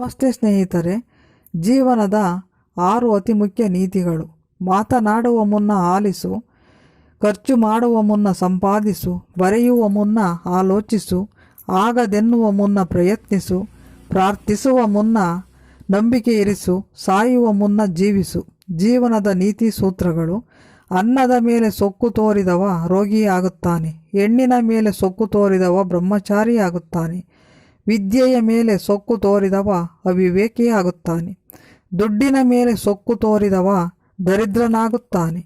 ನಮಸ್ತೆ ಸ್ನೇಹಿತರೆ, ಜೀವನದ ಆರು ಅತಿ ಮುಖ್ಯ ನೀತಿಗಳು. ಮಾತನಾಡುವ ಮುನ್ನ ಆಲಿಸು, ಖರ್ಚು ಮಾಡುವ ಮುನ್ನ ಸಂಪಾದಿಸು, ಬರೆಯುವ ಮುನ್ನ ಆಲೋಚಿಸು, ಆಗದೆನ್ನುವ ಮುನ್ನ ಪ್ರಯತ್ನಿಸು, ಪ್ರಾರ್ಥಿಸುವ ಮುನ್ನ ನಂಬಿಕೆ ಇರಿಸು, ಸಾಯುವ ಮುನ್ನ ಜೀವಿಸು. ಜೀವನದ ನೀತಿ ಸೂತ್ರಗಳು, ಅನ್ನದ ಮೇಲೆ ಸೊಕ್ಕು ತೋರಿದವ ರೋಗಿಯಾಗುತ್ತಾನೆ, ಹೆಣ್ಣಿನ ಮೇಲೆ ಸೊಕ್ಕು ತೋರಿದವ ಬ್ರಹ್ಮಚಾರಿಯಾಗುತ್ತಾನೆ. ವಿದ್ಯೆಯ ಮೇಲೆ ಸೊಕ್ಕು ತೋರಿದವ ಅವಿವೇಕಿಯಾಗುತ್ತಾನೆ ದುಡ್ಡಿನ ಮೇಲೆ ಸೊಕ್ಕು ತೋರಿದವ ದರಿದ್ರನಾಗುತ್ತಾನೆ.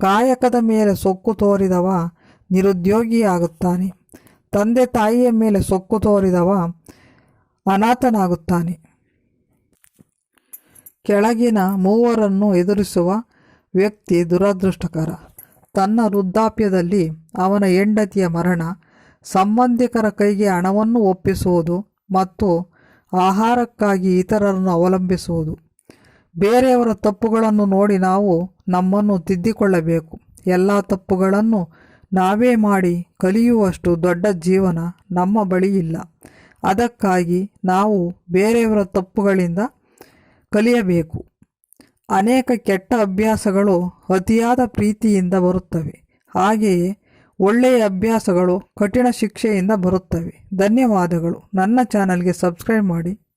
ಕಾಯಕದ ಮೇಲೆ ಸೊಕ್ಕು ತೋರಿದವ ನಿರುದ್ಯೋಗಿಯಾಗುತ್ತಾನೆ ತಂದೆ ತಾಯಿಯ ಮೇಲೆ ಸೊಕ್ಕು ತೋರಿದವ ಅನಾಥನಾಗುತ್ತಾನೆ. ಕೆಳಗಿನ ಮೂವರನ್ನು ಎದುರಿಸುವ ವ್ಯಕ್ತಿ ದುರದೃಷ್ಟಕರ. ತನ್ನ ವೃದ್ಧಾಪ್ಯದಲ್ಲಿ ಅವನ ಹೆಂಡತಿಯ ಮರಣ ಸಂಬಂಧಿಕರ ಕೈಗೆ ಹಣವನ್ನು ಒಪ್ಪಿಸುವುದು ಮತ್ತು ಆಹಾರಕ್ಕಾಗಿ ಇತರರನ್ನು ಅವಲಂಬಿಸುವುದು. ಬೇರೆಯವರ ತಪ್ಪುಗಳನ್ನು ನೋಡಿ ನಾವು ನಮ್ಮನ್ನು ತಿದ್ದಿಕೊಳ್ಳಬೇಕು. ಎಲ್ಲ ತಪ್ಪುಗಳನ್ನು ನಾವೇ ಮಾಡಿ ಕಲಿಯುವಷ್ಟು ದೊಡ್ಡ ಜೀವನ ನಮ್ಮ ಬಳಿ ಇಲ್ಲ. ಅದಕ್ಕಾಗಿ ನಾವು ಬೇರೆಯವರ ತಪ್ಪುಗಳಿಂದ ಕಲಿಯಬೇಕು. ಅನೇಕ ಕೆಟ್ಟ ಅಭ್ಯಾಸಗಳು ಅತಿಯಾದ ಪ್ರೀತಿಯಿಂದ ಬರುತ್ತವೆ. ಹಾಗೆಯೇ ಒಳ್ಳೆಯ ಅಭ್ಯಾಸಗಳು ಕಠಿಣ ಶಿಕ್ಷೆಯಿಂದ ಬರುತ್ತವೆ. ಧನ್ಯವಾದಗಳು. ನನ್ನ ಚಾನಲ್ಗೆ ಸಬ್ಸ್ಕ್ರೈಬ್ ಮಾಡಿ.